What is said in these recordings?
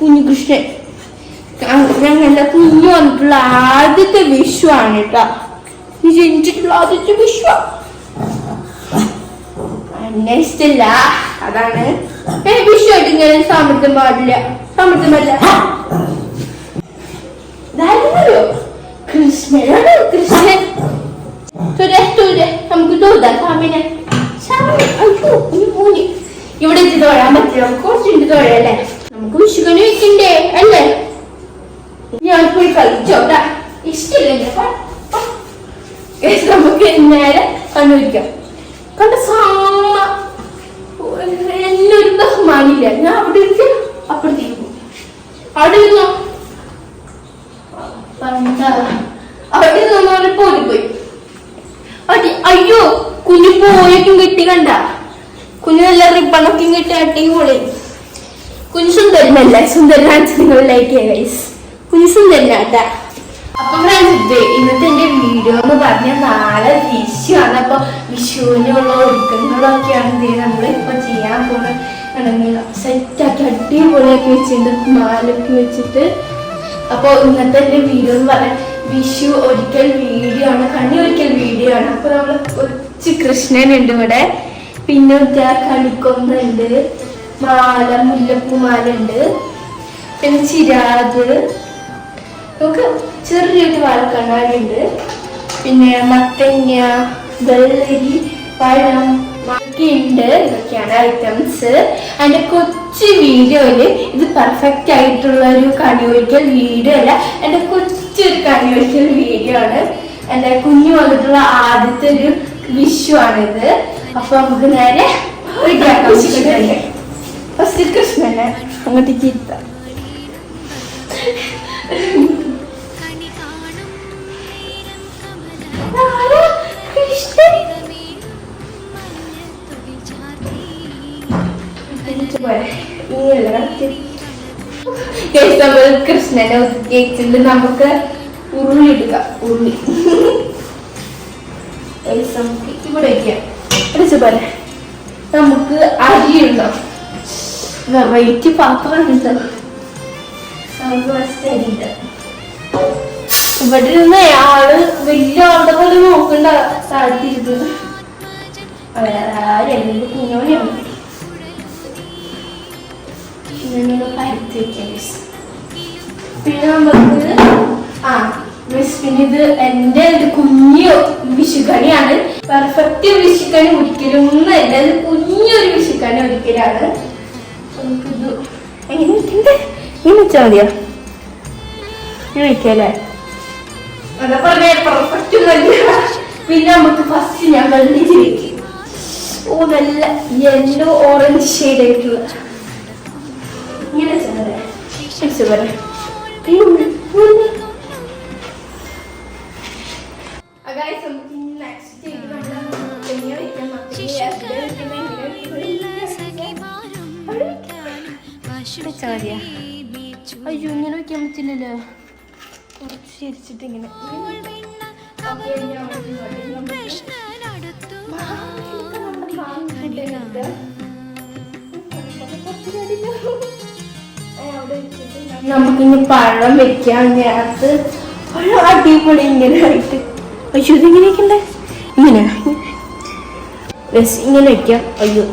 കുഞ്ഞികൃഷ്ണൻ ഞങ്ങളുടെ കുഞ്ഞു വന്നിട്ടുള്ള ആദ്യത്തെ വിഷു ആണ് കേട്ടോ നീ ജനിച്ചിട്ടുള്ള ആദ്യത്തെ വിഷു ഇഷ്ടല്ല. അതാണ്. ഏ, വിഷു ആയിട്ട് ഇങ്ങനെ സമൃദ്ധം പാടില്ല. സമൃദ്ധം പാടില്ല. കൃഷ്ണനാണ് കൃഷ്ണൻ? തുരെ തുരെ. നമുക്ക് തോതാ സാമിനെ. സാമിനെ അയ്യോ ഈ മോനെ. ഇവിടെ ഇത് തൊഴാൻ പറ്റില്ല. നമുക്ക് കുറച്ചുണ്ട് തൊഴയല്ലേ നമുക്ക് വിഷുക്കണി വെക്കണ്ടേ? അല്ലേ? ഞാൻ പോയി കളിച്ചോട്ടാ. Guys, നമുക്ക് നേരെ കണ്ടുപിടിക്കാം കണ്ട സാമ എല്ലാവരും ബഹുമാനില്ല. ഞാൻ അവിടെ ഇരിക്കും. അപ്പുറത്തേക്ക് പോകും അവിടെ ഇരുന്നോ? അവിടെ നമ്മൾ പോയി. അയ്യോ കുഞ്ഞു പോയേക്കും കിട്ടി കണ്ട. കുഞ്ഞു നല്ല റിബണൊക്കെ കിട്ടി അടിപൊളി. പൊളി കുഞ്ഞു സുന്ദരനല്ലേ സുന്ദരനാണ് നിങ്ങൾ ലൈക്ക് ചെയ്യുക കുഞ്ഞു സുന്ദരനാട്ടാ അപ്പൊ ഫ്രണ്ട്സ് ഇന്നത്തെ എന്റെ വീഡിയോ എന്ന് പറഞ്ഞാൽ നാളെ വിഷുവാണ് അപ്പൊ വിഷുവിനുള്ള ഒരുക്കങ്ങളൊക്കെയാണ് ഇത് നമ്മൾ ഇപ്പൊ ചെയ്യാൻ പോകുന്നത് സെറ്റാക്കി അടിപൊളിയാക്കി വെച്ചിട്ടുണ്ട് മാലൊക്കെ വെച്ചിട്ട്. അപ്പൊ ഇന്നത്തെ എന്റെ വീഡിയോ എന്ന് പറഞ്ഞാൽ വിഷു ഒരിക്കൽ വീഡിയോ ആണ് കണ്ണി ഒരിക്കൽ വീഡിയോ ആണ്. അപ്പൊ നമ്മൾ കൊച്ചു കൃഷ്ണനുണ്ട് ഇവിടെ. പിന്നെ കണിക്കൊന്നുണ്ട് മാല മുല്ലപ്പൂ മാല ഉണ്ട് പിന്നെ ചിരാത് നമുക്ക് ചെറിയൊരു വാഴക്കണ്ണാടിയുണ്ട് പിന്നെ മത്തങ്ങ വെള്ളരി പഴം ഉണ്ട് ഇതൊക്കെയാണ് ഐറ്റംസ് അതിന്റെ കൊച്ചു വീഡിയോയിൽ ഇത് പെർഫെക്റ്റ് ആയിട്ടുള്ള ഒരു കണിയൊരിക്കൽ വീഡിയോ അല്ല എന്റെ കൊച്ചൊരു കണിയൊരിക്കൽ വീഡിയോ ആണ്. എന്റെ കുഞ്ഞു വന്നിട്ടുള്ള ആദ്യത്തെ ഒരു വിഷു ആണിത് അപ്പൊ നമുക്ക് നേരെ ഫസ്റ്റ് കൃഷ്ണനെ ചാർത്തി നമ്മൾ കൃഷ്ണനെ ഒതുക്കിയിട്ടുണ്ട് നമുക്ക് ഉരുളി എടുക്കാം. ഉരുളി. നമുക്ക് ഇവിടെ വയ്ക്കാം പോലെ നമുക്ക് അരി ഉണ്ടോ വെറൈറ്റി പാത്രമാണ് നമുക്ക് ഇവിടെ ഇരുന്ന് ആൾ വലിയ ആളുടെ പോലെ നോക്കണ്ട താഴ്ത്തിരുന്നത് അവരാരും കുഞ്ഞോനെയാണ് ഇങ്ങനെ പരത്തി വെക്കാം പിന്നെ നമുക്ക് ആ പിന്നെ ഇത് എന്റെ ഒരു കുഞ്ഞു വിഷുക്കണിയാണ്. പെർഫെക്റ്റ് വിഷുക്കണി ഒരിക്കലും ഒന്നല്ല ഇത് കുഞ്ഞൊരു വിഷുക്കണി ഒരിക്കലാണ്. നമുക്കിത് പെർഫെക്റ്റ് പിന്നെ നമുക്ക് ഫസ്റ്റ് ഞാൻ വെക്കും ഓ നല്ല യെല്ലോ ഓറഞ്ച് ഷെയ്ഡ് ആയിട്ടുള്ള. ഇങ്ങനെ ശരി പറയാം അയ്യോ ഇങ്ങനെ വെക്കാൻ പറ്റില്ലല്ലോ. കുറച്ച് ശരിച്ചിട്ട് ഇങ്ങനെ. നമുക്കിനി പഴം വെക്കാം. നേരത്ത് പഴം അടിപൊളി ഇങ്ങനെ ആയിട്ട്. അയ്യോ ഇതെങ്ങനെയൊക്കെ വെക്കണ്ടേ ഇങ്ങനെ ഇങ്ങനെ വെക്കാം. അയ്യോ.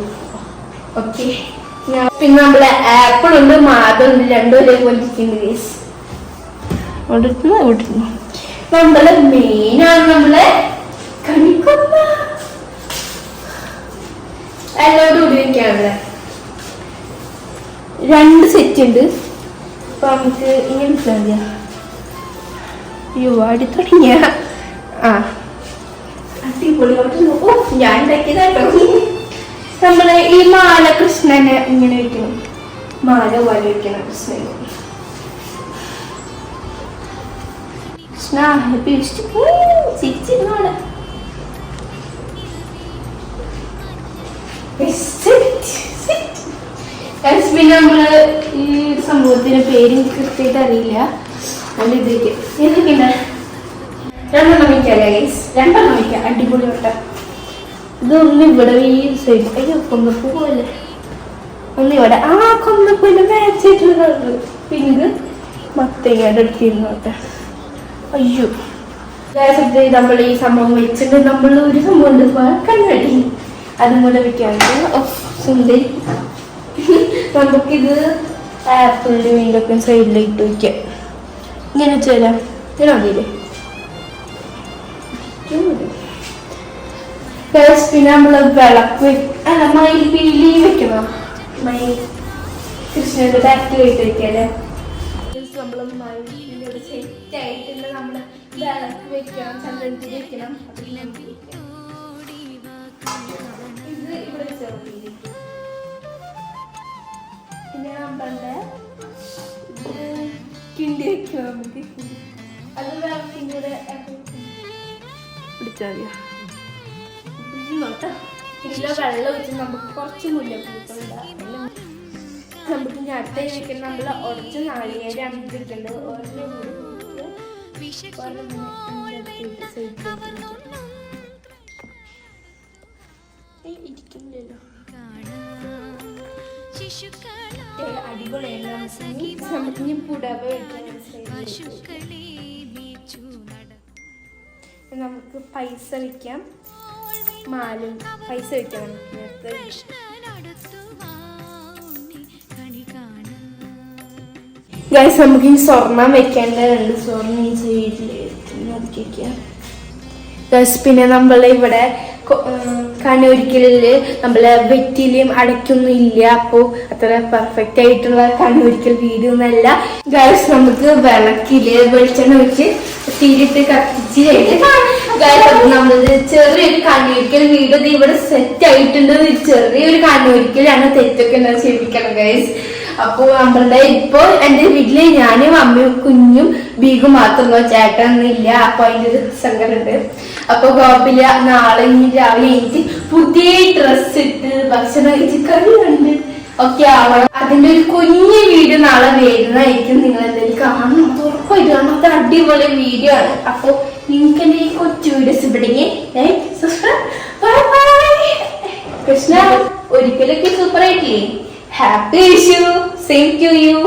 ഓക്കെ പിന്നെ നമ്മളെ ആപ്പിൾ ഉണ്ട് മാതം ഉണ്ട് രണ്ടും ഒരേപോലെ ഇരിക്കുന്നുണ്ട് ഗേസ് അവിടെ ഇരുന്നു നമ്മളെ മെയിൻ ആണ് നമ്മളെ കണിക്കൊന്ന. എല്ലാവരും ഉപയോഗിക്കാണല്ലേ രണ്ട് സെറ്റ് ഉണ്ട്. അപ്പൊ നമുക്ക് ഇങ്ങനെ അയ്യോ അടി തുടങ്ങിയ. ആ. അടിപൊളി. ഓ ഞാൻ ഉണ്ടാക്കിയതാട്ടോ നമ്മൾ ഈ മാല കൃഷ്ണനെ ഇങ്ങനെ വയ്ക്കണം മാല പോലെ വയ്ക്കണം കൃഷ്ണന്. പിന്നെ നമ്മൾ ഈ സംഭവത്തിന്റെ പേര് കൃത്യമായിട്ട് അറിയില്ല. അതുകൊണ്ട് ഇതൊക്കെ എന്തൊക്കെയുണ്ട് രണ്ടെണ്ണം വയ്ക്കാം ഗൈസ് രണ്ടെണ്ണം വയ്ക്കാം അടിപൊളി വട്ട. ഇതൊന്നും ഇവിടെ ഈ സൈഡ് അയ്യോ കൊന്നപ്പൂ പോലെ. ഒന്ന് ഇവിടെ ആ കൊന്നപ്പൂവിന്റെ മാച്ച് ആയിട്ടുള്ള കളറ് പിങ്ക് മത്തങ്ങയുടെ അടുത്തിരുന്നോട്ടെ അയ്യോ. Guys, ഇത് നമ്മൾ ഈ സംഭവം വെച്ചിട്ട് നമ്മൾ ഒരു സംഭവം കണ്ണടി അതും കൂടെ സുന്ദരി. നമുക്കിത് ആപ്പിളിന്റെ വീണ്ടും സൈഡിലിട്ട് വയ്ക്കാം ഇങ്ങനെ ചേരാം ഇങ്ങനെ മതിയില്ലേ? പിന്നെ നമ്മൾ വിളക്ക് അല്ല മയിൽ പീലി വെക്കണം. മയിൽ കൃഷ്ണന്റെ ബാക്കിലായിട്ട് വെക്കല്ലേ? നമ്മൾ മയിൽ പീലിയോട് സെറ്റ് ആയിട്ടുള്ള നമ്മൾ വിളക്ക് വെക്കണം ചന്ദ്രത്തിൽ വെക്കണം. ഇത് ഇവിടെ മതി. പിന്നെ നമ്മളുടെ കിണ്ടി വെക്കണം നമുക്ക്. അത് വിളക്കിന്റെ കൂടെ പിടിച്ചാൽ മതിയോ നോട്ടോ കിലോ വെള്ളം ഒഴിച്ച് നമുക്ക് കുറച്ച് മുല്ലപ്പൂക്കളുണ്ടാവും നമുക്ക് അടുത്ത നമ്മൾ ഇരിക്കുന്നില്ലല്ലോ അടിപൊളിയാണ് നമുക്ക് പുടവ വെക്കാൻ നമുക്ക് പൈസ വെക്കാം മാലും പൈസ വെക്കാം നമുക്ക് ഇതിനകത്ത്. കൃഷ്ണനടുത്തു വാ ഉണ്ണി ഗൈസ് നമുക്ക് ഈ സ്വർണം വെക്കേണ്ടതുണ്ട് സ്വർണം ഈ സൈഡിൽ വയ്ക്കാം ഗൈസ് പിന്നെ നമ്മൾ ഇവിടെ കണ്ണൂരിക്കലിൽ നമ്മളെ വെറ്റിലും അടയ്ക്കൊന്നും ഇല്ല. അപ്പോൾ അത്ര പെർഫെക്റ്റ് ആയിട്ടുള്ള കണ്ണൂരിക്കൽ വീഡിയോ ഒന്നല്ല ഗൈസ് നമുക്ക് വിളക്കിൽ വെളിച്ചെണ്ണ വെച്ച് തീരിട്ട് കത്തിച്ച് കഴിഞ്ഞിട്ട് നമ്മൾ ചെറിയൊരു കണ്ണൂരിക്കൽ വീഡിയോ ഇവിടെ സെറ്റ് ആയിട്ടുണ്ട്. ചെറിയൊരു കണ്ണൂരിക്കലാണ് തെറ്റൊക്കെ എന്താ ചെയ്യിപ്പിക്കണം ഗൈസ് അപ്പൊ നമ്മളുടെ ഇപ്പൊ എന്റെ വീട്ടിൽ ഞാനും അമ്മയും കുഞ്ഞും ബീഗും മാത്രമോ ചേട്ടനൊന്നും അപ്പൊ അതിന്റെ ഒരു സങ്കടമുണ്ട്. അപ്പൊ കുഴപ്പമില്ല നാളെ ഇനി രാവിലെ എനിക്ക് പുതിയ ഡ്രസ് ഇട്ട് ഭക്ഷണം കഴിച്ച് കറി കണ്ട് ഒക്കെ ആവണം. അതിന്റെ ഒരു കുഞ്ഞു വീഡിയോ നാളെ വരുന്നതായിരിക്കും. നിങ്ങൾ എന്തെങ്കിലും കാണണം ഉറപ്പായിട്ട് അത് അടിപൊളി വീഡിയോ ആണ്. അപ്പൊ നിങ്ങൾക്ക് എന്റെ ഈ കൊച്ചു വീഡിയോസ് ഇവിടെ കൃഷ്ണ ഒരിക്കലൊക്കെ സൂപ്പർ ആയിട്ടില്ലേ? Happy Vishu same to you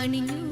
അണിഞ്ഞു